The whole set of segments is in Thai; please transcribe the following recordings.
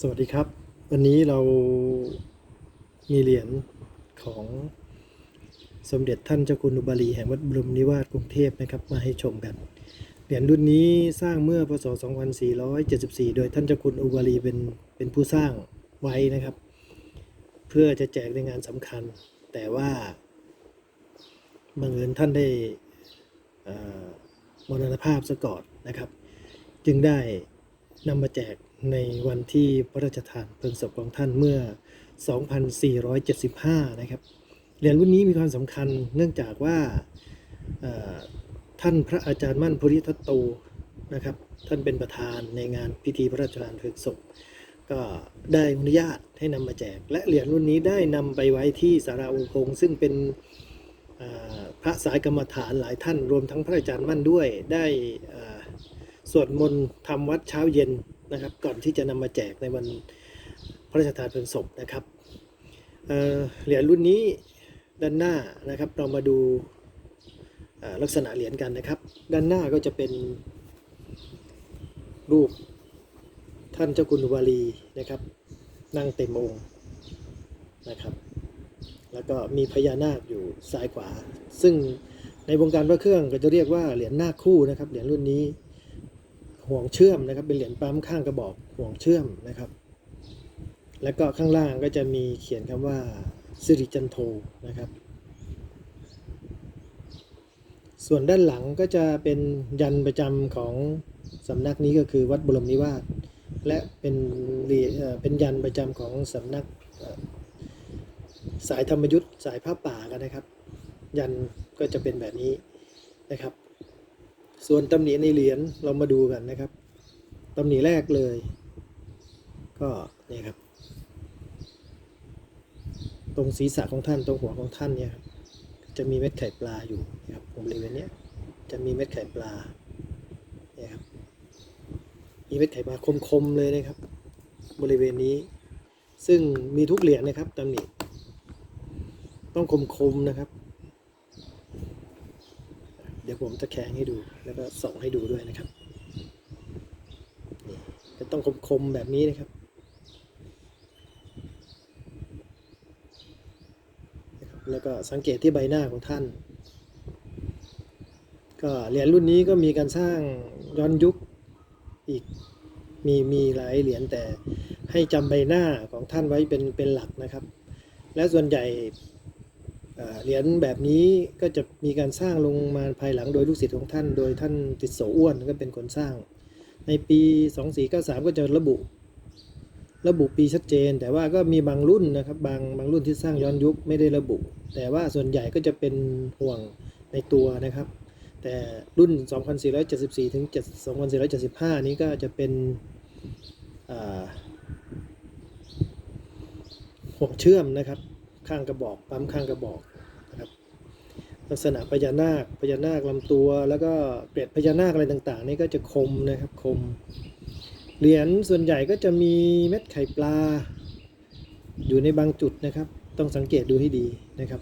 สวัสดีครับ วันนี้เรามีเหรียญของสมเด็จท่านเจ้าคุณอุบาลีแห่งวัดบรมนิวาสกรุงเทพนะครับ มาให้ชมกัน เหรียญรุ่นนี้สร้างเมื่อพศ 2474 โดยท่านเจ้าคุณอุบาลีเป็นเป็นผู้สร้างไว้นะครับ เพื่อจะแจกในงานสำคัญ แต่ว่าบังเอิญท่านได้มรณภาพซะก่อนนะครับ จึงได้นำมาแจก ในวันที่พระราชทานเพลิงศพของท่านเมื่อ 2475 นะครับ เหรียญรุ่นนี้มีความสำคัญเนื่องจากว่าท่านพระอาจารย์มั่นภูริทัตโตนะครับ ท่านเป็นประธานในงานพิธีพระราชทานเพลิงศพ ก็ได้อนุญาตให้นำมาแจก และเหรียญรุ่นนี้ได้นำไปไว้ที่สาราองค์พงซึ่งเป็นพระสายกรรมฐานหลายท่านรวมทั้งพระอาจารย์มั่นด้วยได้สวดมนต์ทำวัดเช้าเย็น นะครับ ก่อนที่จะนำมาแจกในวันพระราชทานเพลิงศพนะครับเเหรียญรุ่นนี้ด้านหน้านะครับ เรามาดูลักษณะเหรียญกันนะครับ ด้านหน้าก็จะเป็นรูปท่านเจ้าคุณอุบาลีนะครับ นั่งเต็มองค์นะครับ แล้วก็มีพญานาคอยู่ซ้ายขวา ซึ่งในวงการพระเครื่องก็จะเรียกว่าเหรียญนาคคู่นะครับเหรียญรุ่นนี้ ห่วงเชื่อมนะครับเป็นเหรียญปั๊มข้างกระบอกห่วงเชื่อมนะครับ แล้วก็ข้างล่างก็จะมีเขียนคำว่าสิริจันโทนะครับ ส่วนด้านหลังก็จะเป็นยันประจำของสำนักนี้ก็คือวัดบรมนิวาสและเป็นเหรียญเป็นยันประจำของสำนักสายธรรมยุทธ์สายผ้าป่ากันนะครับ ยันก็จะเป็นแบบนี้นะครับ ส่วนตำหนิในเหรียญเรามาดูกันนะครับตำหนิแรกเลย ก็นี่ครับ ตรงศีรษะของท่านตรงหัวของท่านเนี่ยจะมีเม็ดไข่ปลาอยู่นะครับบริเวณนี้จะมีเม็ดไข่ปลาเนี่ยครับมีเม็ดไข่ปลาคมๆเลยนะครับ บริเวณนี้ ซึ่งมีทุกเหรียญนะครับตำหนิต้องคมๆนะครับ ผมจะแข่งให้ดูแล้วก็ส่องให้ดูด้วยนะครับจะต้องคมๆแบบนี้นะครับนะครับแล้วก็สังเกตที่ใบหน้าของท่าน ก็เหรียญรุ่นนี้ก็มีการสร้างย้อนยุคอีกมีมีหลายเหรียญแต่ให้จำใบหน้าของท่านไว้เป็นเป็นหลักนะครับ และส่วนใหญ่ เหรียญแบบนี้ก็จะมีการสร้างลงมาภายหลังโดยลูกศิษย์ของท่าน โดยท่านติดโสอ้วนก็เป็นคนสร้าง ในปี 2493 ก็จะระบุระบุปีชัดเจน แต่ว่าก็มีบางรุ่นนะครับบางบางรุ่นที่สร้างย้อนยุคไม่ได้ระบุ แต่ว่าส่วนใหญ่ก็จะเป็นห่วงในตัวนะครับ แต่รุ่น 2474 ถึง 2475 นี้ก็จะเป็นห่วงเชื่อมนะครับ ข้างกระบอกปั๊มข้างกระบอก ลักษณะพญานาคพญานาคลำตัว แล้วก็เกล็ดพญานาคอะไรต่างๆ นี่ก็จะคมนะครับคม เหรียญส่วนใหญ่ก็จะมีเม็ดไข่ปลา อยู่ในบางจุดนะครับ ต้องสังเกตดูให้ดีนะครับ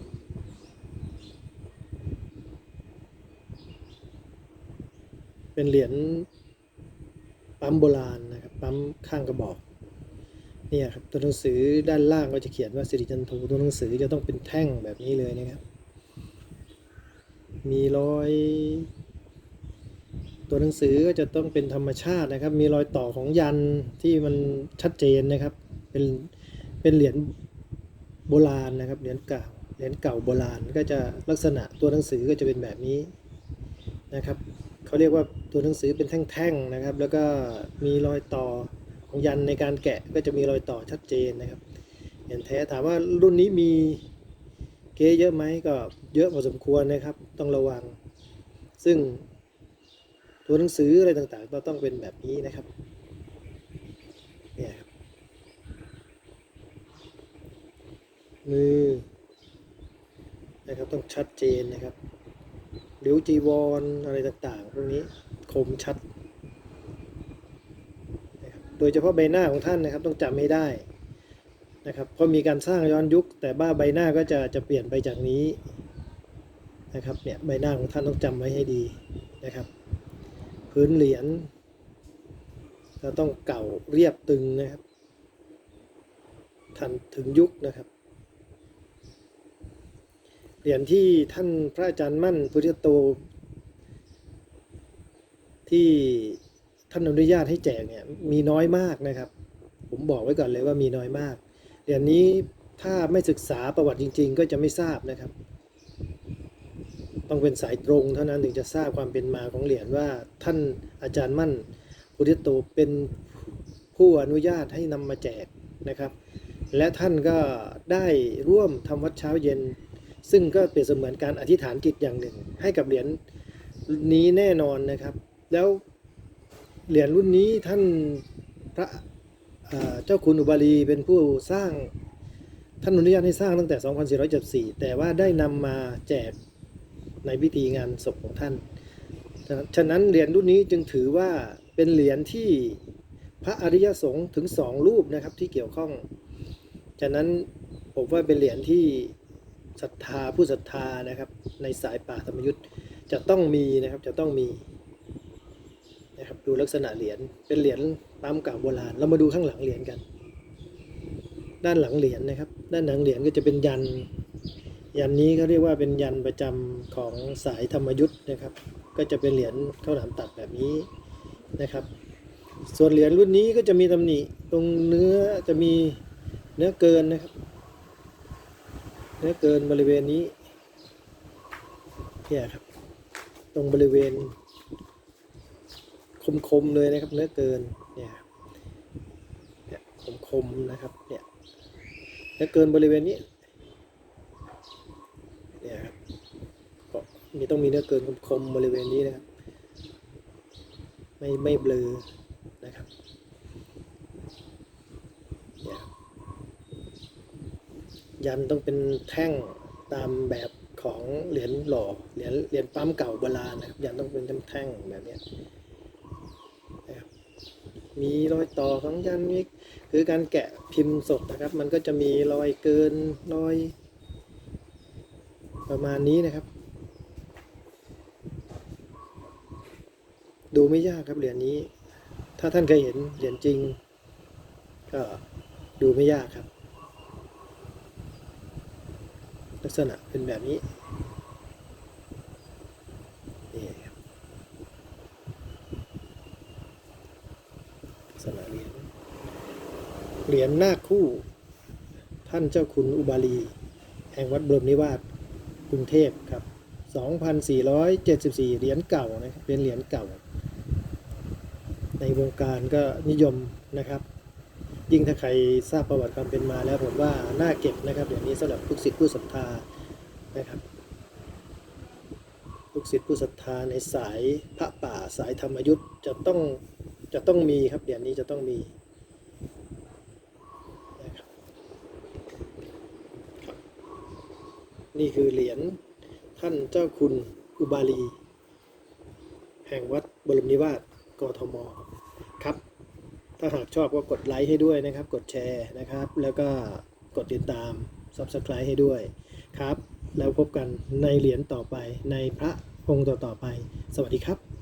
เป็นเหรียญปั๊มโบราณนะครับปั๊มข้างกระบอกเนี่ยครับตัวหนังสือด้านล่างก็จะเขียนว่าสิริจันโทตัวหนังสือจะต้องเป็นแท่งแบบนี้เลยนะครับ มีรอย ตัวหนังสือก็จะต้องเป็นธรรมชาตินะครับ มีรอยต่อของยันที่มันชัดเจนนะครับ เป็นเป็นเหรียญโบราณนะครับ เหรียญเก่า เหรียญเก่าโบราณก็จะลักษณะตัวหนังสือก็จะเป็นแบบนี้นะครับเขาเรียกว่าตัวหนังสือเป็นแท่งๆนะครับ แล้วก็มีรอยต่อของยันในการแกะก็จะมีรอยต่อชัดเจนนะครับ เห็นแท้ถามว่ารุ่นนี้มี เก๊เยอะไหมก็เยอะพอสมควรนะครับ ต้องระวัง ซึ่งตัวหนังสืออะไรต่างๆ ก็ต้องเป็นแบบนี้นะครับเนี่ยครับมือนะครับต้องชัดเจนนะครับเดี๋ยวจีวรอะไรต่างๆพวกนี้คมชัด โดยเฉพาะใบหน้าของท่านนะครับต้องจำไม่ได้ นะครับพราะมีการสร้างย้อนยุค แต่บ้าใบหน้าก็จะจะเปลี่ยนไปจากนี้นะครับเนี่ยใบหน้าของท่านต้องจำไว้ให้ดีนะครับ พื้นเหรียญเราต้องเก่าเรียบตึงนะครับ ทันถึงยุคนะครับเหรียญที่ท่านพระอาจารย์มั่นพุทธโต ที่ท่านอนุญาตให้แจกเนี่ยมีน้อยมากนะครับ ผมบอกไว้ก่อนเลยว่ามีน้อยมาก เหรียญนี้ถ้าไม่ศึกษาประวัติจริง ๆ ก็จะไม่ทราบนะครับ ต้องเป็นสายตรงเท่านั้นถึงจะทราบความเป็นมาของเหรียญว่าท่านอาจารย์มั่นพุทธิโตเป็นผู้อนุญาตให้นำมาแจกนะครับ และท่านก็ได้ร่วมทำวัดเช้าเย็น ซึ่งก็เปรียบเสมือนการอธิษฐานจิตอย่างหนึ่ง ให้กับเหรียญนี้แน่นอนนะครับ แล้วเหรียญรุ่นนี้ท่านพระ เจ้าคุณอุบาลีเป็นผู้สร้างท่านอนุญาตให้สร้างตั้งแต่ 2474 แต่ว่าได้นำมาแจกในพิธีงานศพของท่าน ฉะนั้นเหรียญรุ่นนี้จึงถือว่าเป็นเหรียญที่พระอริยสงฆ์ถึงสองรูปนะครับที่เกี่ยวข้อง ฉะนั้นผมว่าเป็นเหรียญที่ศรัทธาผู้ศรัทธานะครับในสายป่าธรรมยุทธ์จะต้องมีนะครับจะต้องมี นะครับดูลักษณะเหรียญเป็นเหรียญปั๊มเก่าโบราณ เรามาดูข้างหลังเหรียญกัน ด้านหลังเหรียญนะครับ ด้านหลังเหรียญก็จะเป็นยัน ยันนี้เขาเรียกว่าเป็นยันประจำของสายธรรมยุทธ์นะครับ ก็จะเป็นเหรียญข้าวหลามตัดแบบนี้นะครับ ส่วนเหรียญรุ่นนี้ก็จะมีตำหนิตรงเนื้อจะมีเนื้อเกินนะครับ เนื้อเกินบริเวณนี้เนี่ยครับ ตรงบริเวณ คมๆเลยนะครับ เนื้อเกินเนี่ยเนี่ยคมๆนะครับเนี่ยเนื้อเกินบริเวณนี้เนี่ยครับก็มีต้องมีเนื้อเกินคมๆบริเวณนี้นะครับ ไม่ไม่เบลอนะครับเนี่ยครับยันต้องเป็นแท่งตามแบบของเหรียญหล่อเหรียญเหรียญปั๊มเก่าโบราณนะครับยันต้องเป็นแท่งแบบเนี้ย มีรอยต่อของยันนี่คือการแกะพิมพ์สดนะครับ มันก็จะมีรอยเกินรอย ประมาณนี้นะครับ ดูไม่ยากครับเหรียญนี้ ถ้าท่านเคยเห็นเหรียญจริง ก็ดูไม่ยากครับ ลักษณะเป็นแบบนี้นี่ครับลักษณะเหรียญ เหรียญหน้าคู่ ท่านเจ้าคุณอุบาลี แห่งวัดบรมนิวาสกรุงเทพครับ 2,474 เหรียญเก่านะครับเป็นเหรียญเก่า ในวงการก็นิยมนะครับ ยิ่งถ้าใครทราบประวัติความเป็นมาแล้วผมว่าน่าเก็บนะครับอย่างนี้สำหรับลูกศิษย์ผู้ศรัทธานะครับลูกศิษย์ผู้ศรัทธาในสายพระป่าสายธรรมยุทธ์จะต้องจะต้องมีครับเหรียญนี้จะต้องมีนะครับครับ นี่คือเหรียญท่านเจ้าคุณอุบาลี แห่งวัดบรมนิวาสกทมครับ ถ้าหากชอบก็กดไลค์ให้ด้วยนะครับ กดแชร์นะครับ แล้วก็กดติดตาม Subscribe ให้ด้วยครับ แล้วพบกันในเหรียญต่อไปในพระองค์ต่อๆไป สวัสดีครับ